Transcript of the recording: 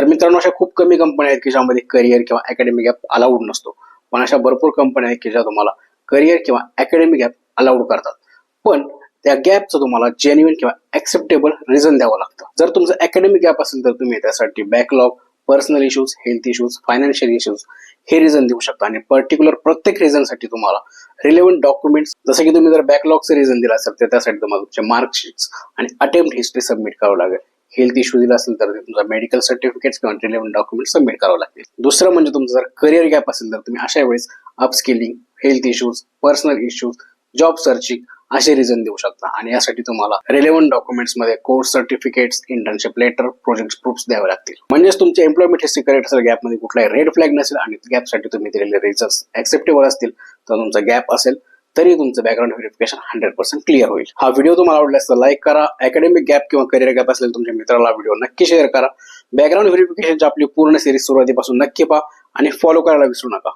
तर मित्रांनो अशा खूप कमी कंपन्या आहेत की ज्यामध्ये करिअर किंवा अकॅडमिक गॅप अलाउड नसतो. पण अशा भरपूर कंपन्या आहेत की ज्या तुम्हाला करिअर किंवा अकॅडमिक गॅप अलाउड करतात. पण त्या गॅपचं तुम्हाला जेन्युन किंवा ऍक्सेप्टेबल रिझन द्यावं लागतं. जर तुमचं अकॅडमिक गॅप असेल तर तुम्ही त्यासाठी backlog personal issues health issues financial issues हे रिझन देऊ शकता. आणि पर्टिक्युलर प्रत्येक रिझनसाठी तुम्हाला रिलेव्हंट डॉक्युमेंट्स जसं की तुम्ही जर बॅकलॉगचं रिझन दिला असेल तर त्यासाठी तुम्हाला तुमचे मार्कशीट्स आणि अटेम्प्ट हिस्ट्री सबमिट करावं लागेल. हेल्थ इश्यू दिला असेल तर तुमचा मेडिकल सर्टिफिकेट्स किंवा रिलेव्हंट डॉक्युमेंट सबमिट करावं लागतील. दुसरं म्हणजे तुमचं जर करिअर गॅप असेल तर तुम्ही अशा वेळेस upskilling health issues personal issues job searching असे रिझन देऊ शकता. आणि यासाठी तुम्हाला relevant डॉक्युमेंट्समध्ये course certificates internship letter project proof द्यावे लागतील. म्हणजेच तुमचे एम्प्लॉयमेंट हिस्ट्री करेक्ट असेल गॅपमध्ये कुठलाही रेड फ्लॅग नसेल आणि गॅपसाठी तुम्ही दिलेले रिझन्स ऍक्सेप्टेबल असतील तर तुमचा गॅप असेल तरी तुमचं background verification hundred percent clear होईल. हा व्हिडिओ तुम्हाला आवडला तर लाईक करा. अकॅडमिक गॅप किंवा करिअर गॅप असेल तुमच्या मित्राला व्हिडिओ नक्की शेअर करा. बॅकग्राऊंड व्हेरिफिकेशनची आपली पूर्ण सिरीज सुरुवातीपासून नक्की पहा आणि फॉलो करायला विसरू नका.